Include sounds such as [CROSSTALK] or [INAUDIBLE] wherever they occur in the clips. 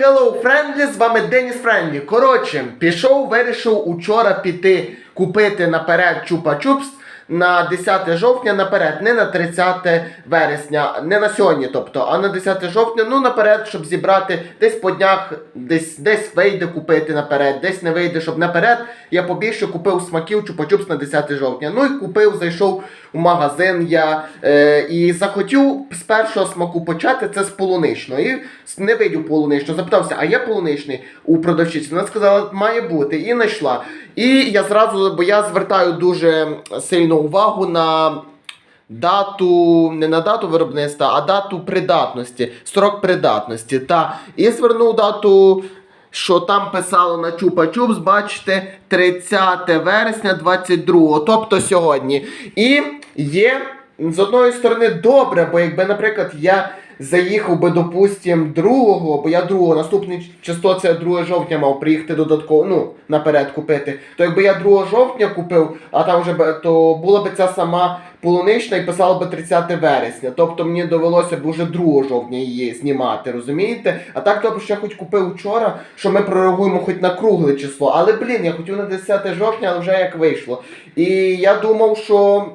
Hello, Friendly, з вами Деніс Френдлі. Коротше, пішов, вирішив учора піти купити наперед чупа-чупс на 10 жовтня наперед, не на 30 вересня, не на сьогодні, тобто, а на 10 жовтня, ну наперед, щоб зібрати десь по днях, десь десь вийде купити наперед, десь не вийде, щоб наперед. Я побільше купив смаків чупа-чупс на 10 жовтня. Ну і купив, зайшов у магазин я е, і захотів з першого смаку почати це з полуничного. І не видів полуничного. Запитався, а є полуничний у продавчиці? Вона сказала, має бути, і знайшла. І я зразу, бо я звертаю дуже сильну увагу на. Дату, не на дату виробництва, а дату придатності, строк придатності. Та і звернув дату, що там писало на чупа-чупс, бачите, 30 вересня 22, тобто сьогодні. І є з одної сторони добре, бо якби, наприклад, я заїхав би, допустим, другого, бо я другого, наступний число це 2 жовтня мав приїхати додатково, ну, наперед купити. То якби я 2 жовтня купив, а там вже би, то була б ця сама полунична і писала би 30 вересня. Тобто мені довелося б уже 2 жовтня її знімати, розумієте? А так тобто що я хоч купив вчора, що ми прореагуємо хоч на кругле число. Але блін, я хотів на 10 жовтня, але вже як вийшло. І я думав, що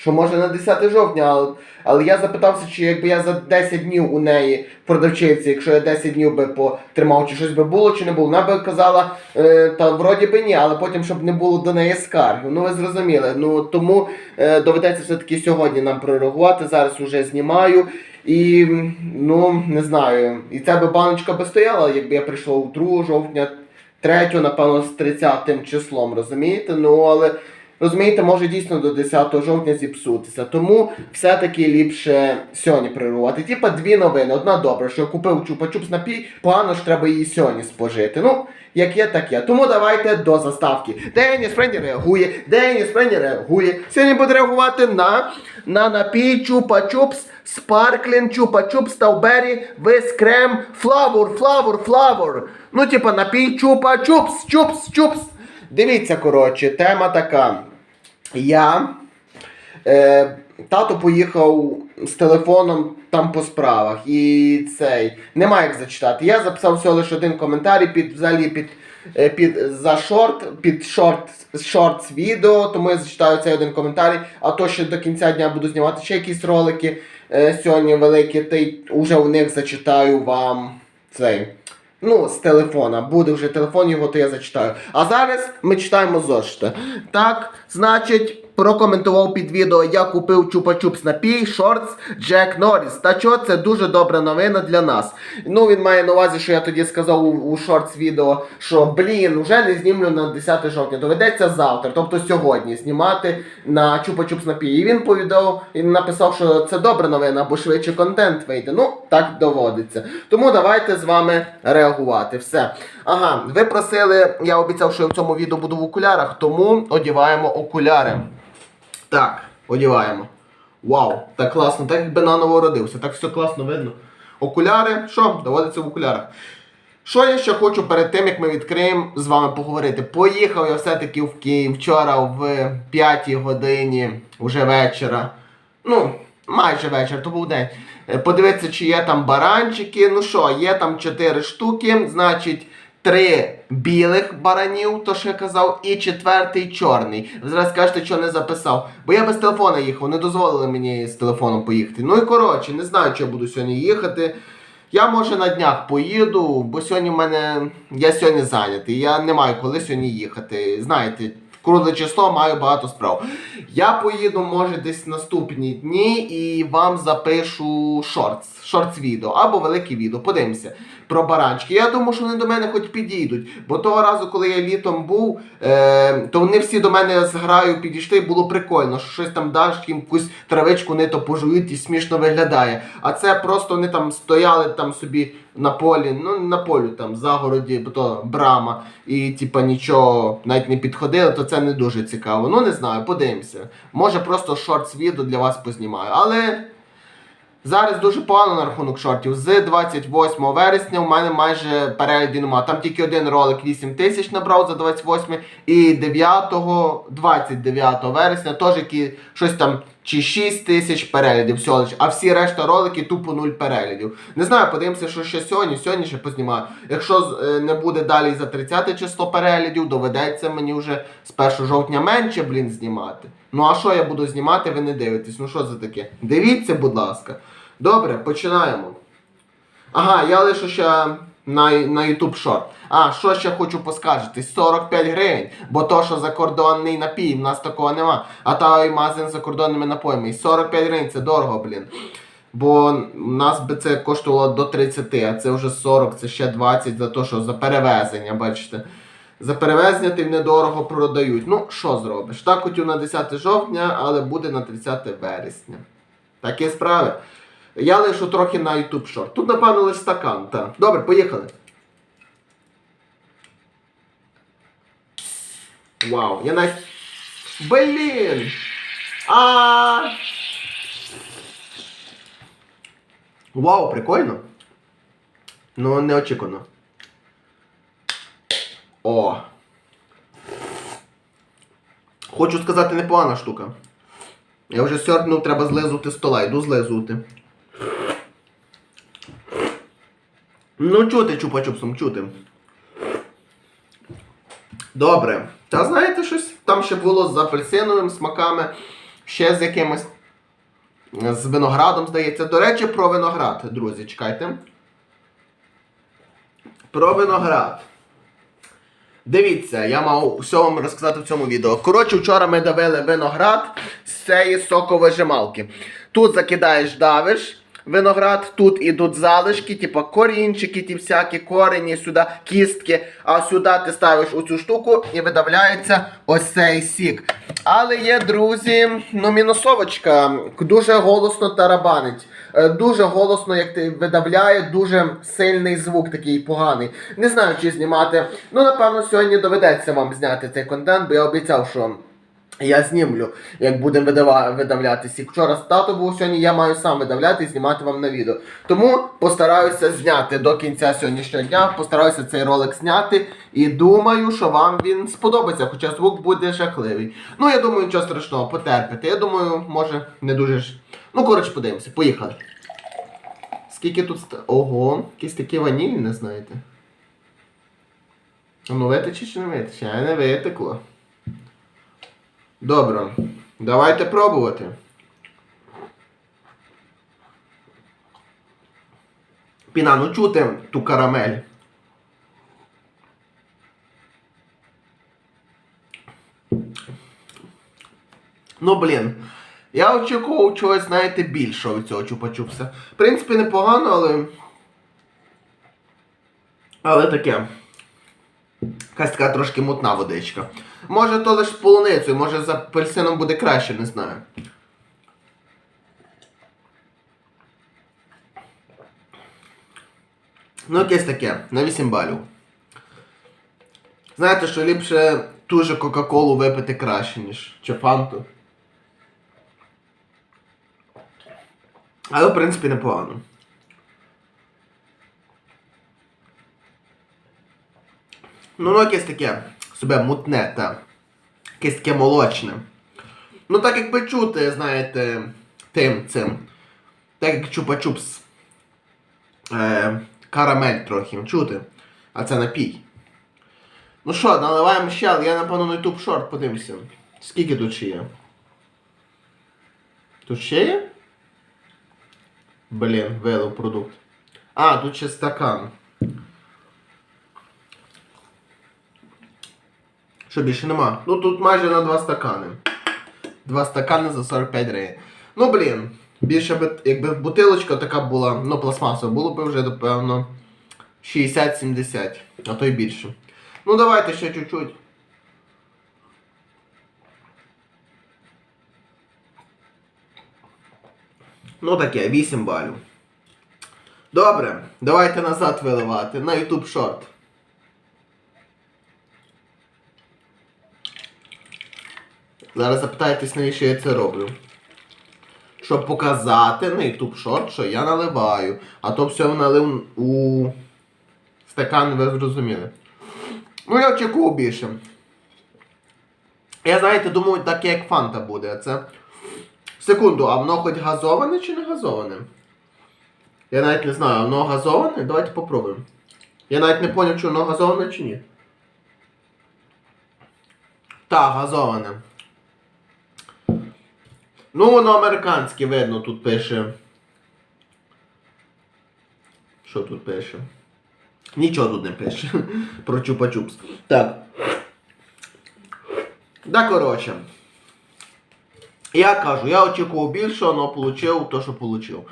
що може на 10 жовтня, але, але я запитався, чи якби я за 10 днів у неї продавчиці, якщо я 10 днів би потримав, чи щось би було, чи не було. Вона би казала, е, та вроді би ні, але потім, щоб не було до неї скарги. Ну ви зрозуміли. Ну тому е, доведеться все-таки сьогодні нам прореагувати. Зараз вже знімаю. І ну не знаю. І ця би баночка би стояла, якби я прийшов 2 жовтня, 3, напевно, з 30 числом, розумієте? Ну але. Розумієте, може дійсно до 10 жовтня зіпсутися. Тому все-таки ліпше сьогодні прирувати. Типа дві новини. Одна добра, що купив чупа-чупс напій, погано ж треба її сьогодні спожити. Ну, як є, так є. Тому давайте до заставки. Деніс Френді реагує, Деніс Френді реагує. Сьогодні буде реагувати на, на напій чупа-чупс, спарклін, чупа-чупс, таубері, вис крем, флавор, флавор, флавор. Ну, типа напій чупа-чупс, чупс, чупс. Дивіться, коротше, тема така. Я. Е, тато поїхав з телефоном там по справах. І цей. Немає як зачитати. Я записав всього лише один коментарі під взагалі під. е, Під за шорт, під шорт, шортс відео, тому я зачитаю цей один коментарі. А то ще до кінця дня буду знімати ще якісь ролики е, сьогодні великі, та й уже у них зачитаю вам цей. Ну, з телефона. Буде вже телефон його, то я зачитаю. А зараз ми читаємо зошити. Так, значить, прокоментував під відео, я купив чупа-чупс напій, шортс, Джек Норріс. Та що, це дуже добра новина для нас. Ну, він має на увазі, що я тоді сказав у, у шортс відео, що блін, вже не знімлю на 10 жовтня. Доведеться завтра, тобто сьогодні, знімати на чупа-чупс напій. І він повідав, він написав, що це добра новина, бо швидше контент вийде. Ну, так доводиться. Тому давайте з вами реагувати. Все. Ага, ви просили, я обіцяв, що я в цьому відео буду в окулярах, тому одіваємо окуляри. Так, одіваємо. Вау, так класно, так якби наново родився, так все класно видно. Окуляри, що? Доводиться в окулярах. Що я ще хочу перед тим, як ми відкриємо з вами поговорити? Поїхав я все-таки в Київ вчора в 5 годині вже вечора. Ну, майже вечір, то був день. Е, Подивитися, чи є там баранчики. Ну що, є там 4 штуки, значить. Три білих баранів, то що я казав, і четвертий чорний. Ви зараз скажете, що не записав. Бо я без телефона їхав, не дозволили мені з телефоном поїхати. Ну і коротше, не знаю, чи я буду сьогодні їхати. Я може на днях поїду, бо сьогодні в мене. Я сьогодні зайнятий. Я не маю коли сьогодні їхати. Знаєте, кругле число маю багато справ. Я поїду, може, десь наступні дні і вам запишу шортс, шортс відео або велике відео. Подивимося про баранчики. Я думаю, що вони до мене хоч підійдуть. Бо того разу, коли я літом був, е, то вони всі до мене з граю підійшли, було прикольно, що щось там даш їм якусь травичку не то пожують і смішно виглядає. А це просто вони там стояли там собі на полі, ну на полю там, загороді, бо то брама, і типа нічого навіть не підходили, то це не дуже цікаво. Ну не знаю, подивимося. Може просто шортс відео для вас познімаю. Але. Зараз дуже погано на рахунок шортів. З 28 вересня у мене майже переглядів нема. Там тільки один ролик 8 тисяч набрав за 28 і 9, 29 вересня теж які щось там чи 6 тисяч переглядів всього лиш, а всі решта ролики тупо 0 переглядів. Не знаю, подивимося, що ще сьогодні, сьогодні ще познімаю. Якщо е, не буде далі за 30 число переглядів, доведеться мені вже з 1 жовтня менше, блін, знімати. Ну а що я буду знімати, ви не дивитесь. Ну що за таке? Дивіться, будь ласка. Добре, починаємо. Ага, я лишу ще на, на YouTube Short. А, що ще хочу поскаржити? 45 гривень, бо то, що закордонний напій, в нас такого нема. А той магазин з закордонними напоями. І 45 гривень це дорого, блін. Бо в нас би це коштувало до 30, а це вже 40, це ще 20 за те, що за перевезення, бачите. За перевезення тим недорого продають. Ну, що зробиш? Так хотів на 10 жовтня, але буде на 30 вересня. Такі справи. Я лишу трохи на YouTube Short. Тут, напевно, лише стакан. Так. Добре, поїхали. Вау, я навіть. Блін! А. Вау, прикольно. Ну, неочікувано. О. Хочу сказати, непогана штука. Я вже сьорбнув, треба злизувати стола, йду злизувати. Ну, чути чупа-чупсом, чути. Добре. Та знаєте щось? Там ще було з апельсиновими смаками, ще з якимось. З виноградом, здається. До речі, про виноград, друзі, чекайте. Про виноград. Дивіться, я мав все вам розказати в цьому відео. Коротше, вчора ми давили виноград з цієї соковижималки. Тут закидаєш, давиш виноград, тут ідуть залишки, типу корінчики, ті всякі корені, сюди кістки. А сюди ти ставиш оцю штуку і видавляється ось цей сік. Але є, друзі, ну мінусовочка, дуже голосно тарабанить. Е, Дуже голосно, як ти видавляє, дуже сильний звук такий поганий. Не знаю, чи знімати. Ну, напевно, сьогодні доведеться вам зняти цей контент, бо я обіцяв, що. Я знімлю, як будемо видава- видавляти. Вчора з тато був сьогодні, я маю сам видавляти і знімати вам на відео. Тому постараюся зняти до кінця сьогоднішнього дня, постараюся цей ролик зняти і думаю, що вам він сподобається, хоча звук буде жахливий. Ну, я думаю, нічого страшного, потерпите. Я думаю, може, не дуже ж. Ну, коротше, подивимося, поїхали. Скільки тут. Ого, якісь такі ванілі, не знаєте. Ну, витече чи не витече? А не витекло. Добре, давайте пробувати. Піна, ну чути ту карамель. Ну, блін. Я очікував чогось, знаєте, більшого від цього чупа-чупса. В принципі, непогано, але. Але таке. Якась така трошки мутна водичка. Може то лише з полуницею, може з апельсином буде краще, не знаю. Ну, якесь таке, на 8 балів. Знаєте, що ліпше ту же Кока-Колу випити краще, ніж чи фанту. Але, в принципі, непогано. Ну, ну якесь таке себе мутне та якесь таке молочне. Ну, так як ви чути, знаєте, тим цим. Так як чупа-чупс. Е, карамель трохи чути. А це напій. Ну що, наливаємо ще, але я напевно на YouTube шорт подивимося. Скільки тут ще є? Тут ще є? Блін, вилив продукт. А, тут ще стакан. Що більше нема? Ну тут майже на два стакани. Два стакани за 45 гривень. Ну блін, більше би, якби бутилочка така була, ну пластмасова, було б вже, напевно, 60-70, а то й більше. Ну давайте ще чуть-чуть. Ну таке, 8 балів. Добре, давайте назад виливати на YouTube Short. Зараз запитаєтесь, навіщо я це роблю. Щоб показати на YouTube Short, що я наливаю. А то все налив у стакан, ви зрозуміли. Ну, я очікував більше. Я, знаєте, думаю, таке як фанта буде. Це Секунду, а воно хоч газоване чи не газоване? Я навіть не знаю, воно газоване? Давайте попробуємо. Я навіть не зрозумів, чи воно газоване чи ні. Так, газоване. Ну, воно американське видно, тут пише. Що тут пише? Нічого тут не пише. [LAUGHS] Про чупа-чупс. Так. Да, коротше. Я кажу, я очікував більше, але отримав то, що отримав.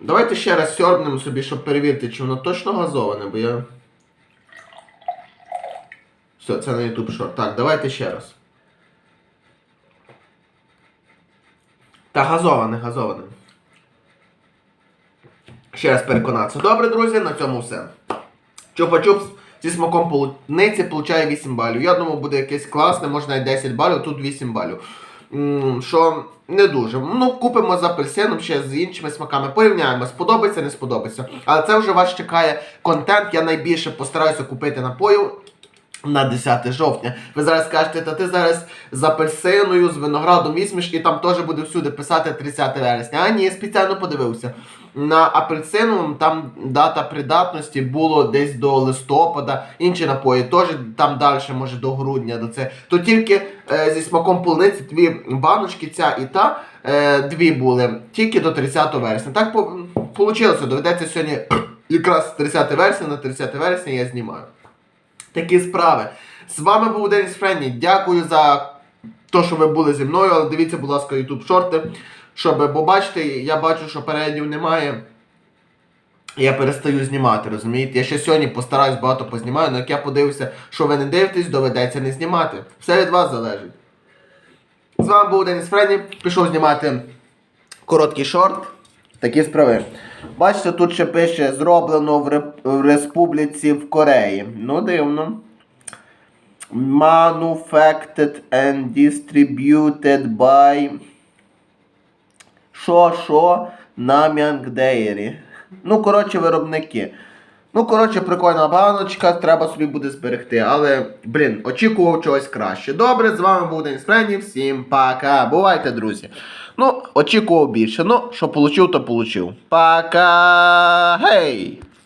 Давайте ще раз сьорбнемо собі, щоб перевірити, чи воно точно газоване, бо я. Все, це на YouTube шорт. Так, давайте ще раз. Та газоване, газоване. Ще раз переконатися. Добре, друзі, на цьому все. Чупа-чупс зі смаком полуниці получає 8 балів. Я думаю, буде якесь класне, може навіть 10 балів, тут 8 балів. Що не дуже. Ну, купимо з апельсином ще з іншими смаками. Порівняємо, сподобається, не сподобається. Але це вже вас чекає контент. Я найбільше постараюся купити напою. На 10 жовтня. Ви зараз скажете, та ти зараз з апельсиною, з виноградом візьмеш, і там теж буде всюди писати 30 вересня. А ні, я спеціально подивився. На апельсиновому там дата придатності було десь до листопада, інші напої теж там далі, може до грудня до це. То тільки е, зі смаком полуниці дві баночки, ця і та, е, дві були, тільки до 30 вересня. Так по, получилося, доведеться сьогодні [CLEARS THROAT] якраз 30 вересня, на 30 вересня я знімаю. Такі справи. З вами був Деніс Френні. Дякую за те, що ви були зі мною, але дивіться, будь ласка, YouTube шорти. Щоб, бо бачите, я бачу, що переднів немає. Я перестаю знімати, розумієте? Я ще сьогодні постараюсь багато познімаю, але як я подивився, що ви не дивитесь, доведеться не знімати. Все від вас залежить. З вами був Деніс Френні. Пішов знімати короткий шорт. Такі справи. Бачите, тут ще пише зроблено в, Реп- в Республіці в Кореї. Ну, дивно. Manufactured and distributed by. Шо-шо Нам'янг Дейрі. Ну, коротше, виробники. Ну, коротше, прикольна баночка, треба собі буде зберегти. Але, блін, очікував чогось краще. Добре, з вами був Денис Френі. Всім пока. Бувайте, друзі. Ну, очікував більше. Ну, що получив, то получив. Пока. Гей!